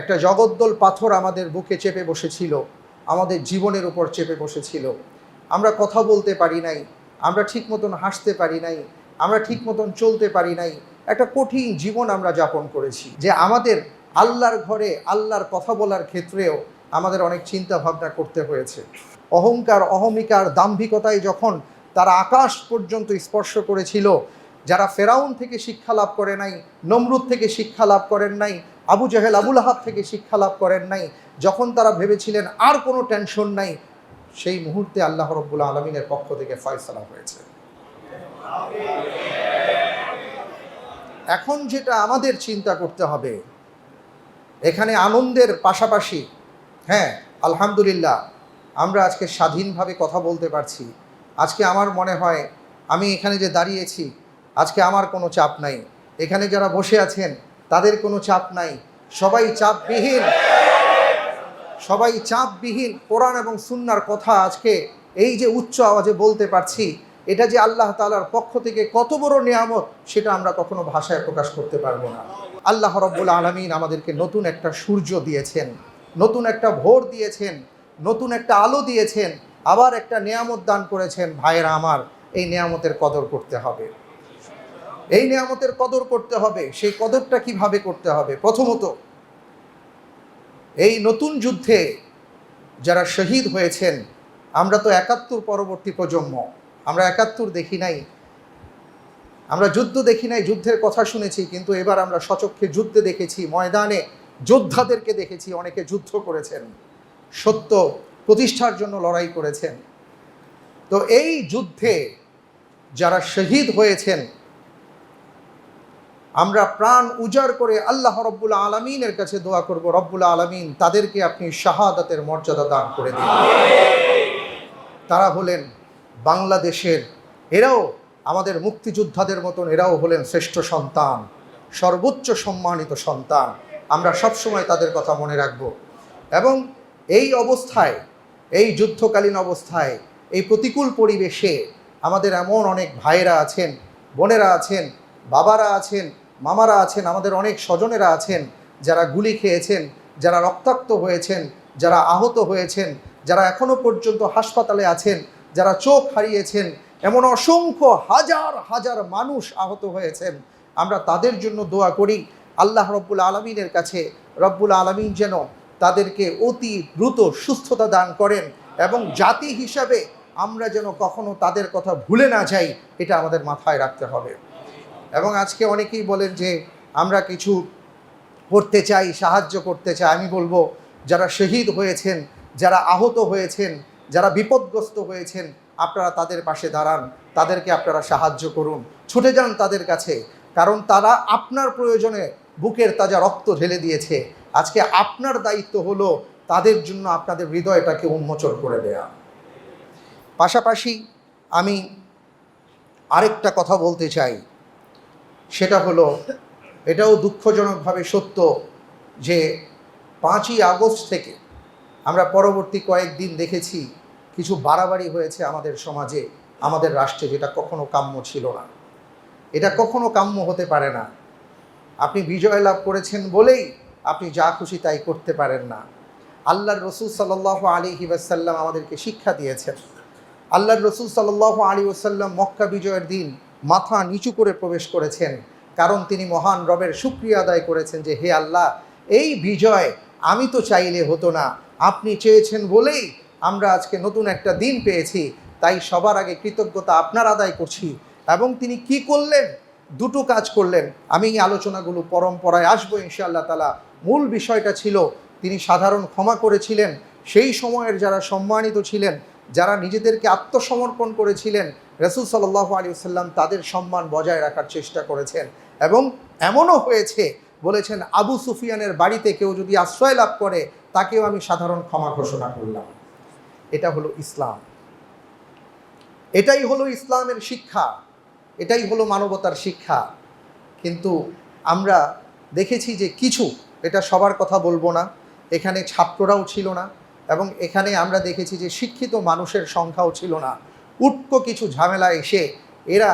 একটা জগদ্দল পাথর আমাদের বুকে চেপে বসেছিল, আমাদের জীবনের উপর চেপে বসেছিল। আমরা কথা বলতে পারি নাই, আমরা ঠিক মতন হাসতে পারি নাই, আমরা ঠিক মতন চলতে পারি নাই, একটা কঠিন জীবন আমরা যাপন করেছি। যে আমাদের আল্লাহর ঘরে আল্লাহর কথা বলার ক্ষেত্রেও আমাদের অনেক চিন্তা ভাবনা করতে হয়েছে। অহংকার, অহমিকার, দাম্ভিকতায় যখন তারা আকাশ পর্যন্ত স্পর্শ করেছিল, যারা ফেরাউন থেকে শিক্ষা লাভ করে নাই, নমরুদ থেকে শিক্ষা লাভ করেন নাই আবু জাহেল আবুল আহাব থেকে শিক্ষা লাভ করেন নাই। যখন তারা ভেবেছিলেন আর কোনো টেনশন নাই, সেই মুহূর্তে আল্লাহ রব্বুল আলমিনের পক্ষ থেকে ফয়সলা হয়েছে। এখন যেটা আমাদের চিন্তা করতে হবে, এখানে আনন্দের পাশাপাশি হ্যাঁ আলহামদুলিল্লাহ, আমরা আজকে স্বাধীনভাবে কথা বলতে পারছি। আজকে আমার মনে হয়, আমি এখানে যে দাঁড়িয়েছি, আজকে আমার কোনো চাপ নাই। এখানে যারা বসে আছেন তাদের কোনো চাপ নাই। সবাই চাপবিহীন। সবাই চাপবিহীন। কোরআন এবং সুন্নার কথা আজকে এই যে উচ্চ আওয়াজে বলতে পারছি, এটা যে আল্লাহ তালার পক্ষ থেকে কত বড় নিয়ামত, সেটা আমরা কখনো ভাষায় প্রকাশ করতে পারব না। আল্লাহ রব্বুল আলমিন আমাদেরকে নতুন একটা সূর্য দিয়েছেন, নতুন একটা ভোর দিয়েছেন, নতুন একটা আলো দিয়েছেন, আবার একটা নিয়ামত দান করেছেন। ভাইয়েরা আমার, এই নিয়ামতের কদর করতে হবে। এই নিয়ামতের কদর করতে হবে, সেই কদরটা কীভাবে করতে হবে? প্রথমত, এই নতুন যুদ্ধে যারা শহীদ হয়েছেন, আমরা তো একাত্তর পরবর্তী প্রজন্ম, আমরা একাত্তর দেখি নাই, আমরা যুদ্ধ দেখি নাই, যুদ্ধের কথা শুনেছি, কিন্তু এবার আমরা সচক্ষে যুদ্ধে দেখেছি, ময়দানে যোদ্ধাদেরকে দেখেছি, অনেকে যুদ্ধ করেছেন, সত্য প্রতিষ্ঠার জন্য লড়াই করেছেন। তো এই যুদ্ধে যারা শহীদ হয়েছেন আমরা প্রাণ উজাড় করে আল্লাহ রব্বুল আলমিনের কাছে দোয়া করব। রব্বুল আলমিন তাদেরকে আপনি শাহাদাতের মর্যাদা দান করে দিন। তারা হলেন বাংলাদেশের, এরাও আমাদের মুক্তিযোদ্ধাদের মতন, এরাও হলেন শ্রেষ্ঠ সন্তান, সর্বোচ্চ সম্মানিত সন্তান। আমরা সবসময় তাদের কথা মনে রাখব। এবং এই অবস্থায়, এই যুদ্ধকালীন অবস্থায়, এই প্রতিকূল পরিবেশে আমাদের এমন অনেক ভাইয়েরা আছেন, বোনেরা আছেন, বাবারা আছেন মামারা আছেন, আমাদের অনেক স্বজনেরা আছেন, যারা গুলি খেয়েছেন, যারা রক্তাক্ত হয়েছেন, যারা আহত হয়েছেন, যারা এখনও পর্যন্ত হাসপাতালে আছেন, যারা চোখ হারিয়েছেন, এমন অসংখ্য হাজার হাজার মানুষ আহত হয়েছেন। আমরা তাদের জন্য দোয়া করি, আল্লাহ রব্বুল আলমিনের কাছে, রব্বুল আলমিন যেন তাদেরকে অতি দ্রুত সুস্থতা দান করেন এবং জাতি হিসাবে আমরা যেন কখনো তাদের কথা ভুলে না যাই, এটা আমাদের মাথায় রাখতে হবে। এবং আজকে অনেকেই বলেন যে আমরা কিছু করতে চাই, সাহায্য করতে চাই। আমি বলব, যারা শহীদ হয়েছেন, যারা আহত হয়েছেন, যারা বিপদগ্রস্ত হয়েছেন, আপনারা তাদের পাশে দাঁড়ান। তাদেরকে আপনারা সাহায্য করুন। ছুটে যান তাদের কাছে, কারণ তারা আপনার প্রয়োজনে বুকের তাজা রক্ত ঢেলে দিয়েছে। আজকে আপনার দায়িত্ব হলো তাদের জন্য আপনাদের হৃদয়টাকে উন্মোচন করে দেয়া। পাশাপাশি আমি আরেকটা কথা বলতে চাই। সেটা হলো, এটাও দুঃখজনকভাবে সত্য যে পাঁচই আগস্ট থেকে আমরা পরবর্তী কয়েকদিন দেখেছি কিছু বাড়াবাড়ি হয়েছে আমাদের সমাজে, আমাদের রাষ্ট্রে, যেটা কখনো কাম্য ছিল না। এটা কখনো কাম্য হতে পারে না। আপনি বিজয় লাভ করেছেন বলেই আপনি যা খুশি তাই করতে পারেন না। আল্লাহর রসুল সাল্লাহ আলী হিবাসাল্লাম আমাদেরকে শিক্ষা দিয়েছেন। আল্লাহর রসুল সাল্লাহ আলী ওসাল্লাম মক্কা বিজয়ের দিন মাথা নিচু করে প্রবেশ করেছেন। কারণ তিনি মহান রবের সুক্রিয়া আদায় করেছেন যে, হে আল্লাহ, এই বিজয় আমি তো চাইলে হতো না। আপনি চেয়েছেন বলেই আমরা আজকে নতুন একটা দিন পেয়েছি। তাই সবার আগে কৃতজ্ঞতা আপনার আদায় করছি। এবং তিনি কি করলেন? দুটো কাজ করলেন। আমি এই আলোচনাগুলো পরম্পরায় আসব ইনশাআল্লাহ তালা মূল বিষয়টা ছিল, তিনি সাধারণ ক্ষমা করেছিলেন। সেই সময়ের যারা সম্মানিত ছিলেন যারা নিজেদেরকে আত্মসমর্পণ করেছিলেন, রসুল সাল্লাহ আলী সাল্লাম তাদের সম্মান বজায় রাখার চেষ্টা করেছেন। এবং এমনও হয়েছে, বলেছেন, আবু সুফিয়ানের বাড়িতে কেউ যদি আশ্রয় লাভ করে, তাকেও আমি সাধারণ ক্ষমা ঘোষণা করলাম। এটা হলো ইসলাম। এটাই হলো ইসলামের শিক্ষা। এটাই হলো মানবতার শিক্ষা। কিন্তু আমরা দেখেছি যে কিছু, এটা সবার কথা বলব না। এখানে ছাত্ররাও ছিল না। এবং এখানে আমরা দেখেছি যে শিক্ষিত মানুষের সংখ্যাও ছিল না। উটকো কিছু ঝামেলা এসে এরা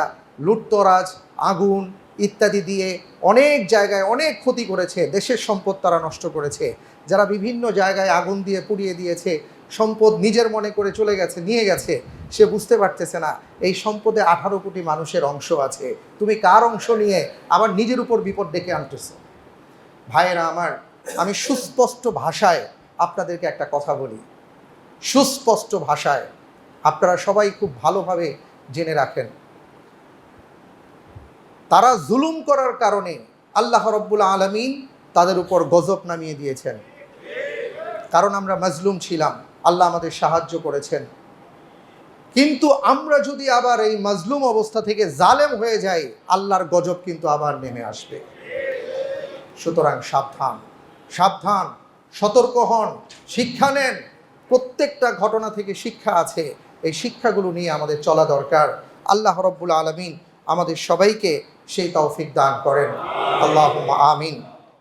লুটতরাজ, আগুন ইত্যাদি দিয়ে অনেক জায়গায় অনেক ক্ষতি করেছে, দেশের সম্পদ তারা নষ্ট করেছে। যারা বিভিন্ন জায়গায় আগুন দিয়ে পুড়িয়ে দিয়েছে, সম্পদ নিজের মনে করে চলে গেছে, নিয়ে গেছে, সে বুঝতে পারতেছে না, এই সম্পদে আঠারো কোটি মানুষের অংশ আছে। তুমি কার অংশ নিয়ে আবার নিজের উপর বিপদ ডেকে আনতেছো? ভাইয়েরা আমার, আমি সুস্পষ্ট ভাষায় আপনাদেরকে একটা কথা বলি। সুস্পষ্ট ভাষায় আপনারা সবাই খুব ভালোভাবে জেনে রাখেন। তারা জুলুম করার কারণে আল্লাহ রব্বুল আলমিন তাদের উপর গজব নামিয়ে দিয়েছেন। কারণ আমরা মজলুম ছিলাম, আল্লাহ আমাদের সাহায্য করেছেন। কিন্তু আমরা যদি আবার এই মজলুম অবস্থা থেকে জালেম হয়ে যাই, আল্লাহর গজব কিন্তু আবার নেমে আসবে। সুতরাং সাবধান সাবধান। সতর্ক হন, শিক্ষা নেন। প্রত্যেকটা ঘটনা থেকে শিক্ষা আছে। এই শিক্ষাগুলো নিয়ে আমাদের চলা দরকার। আল্লাহ রব্বুল আলমিন আমাদের সবাইকে সেই তৌফিক দান করেন। আল্লাহ আমিন।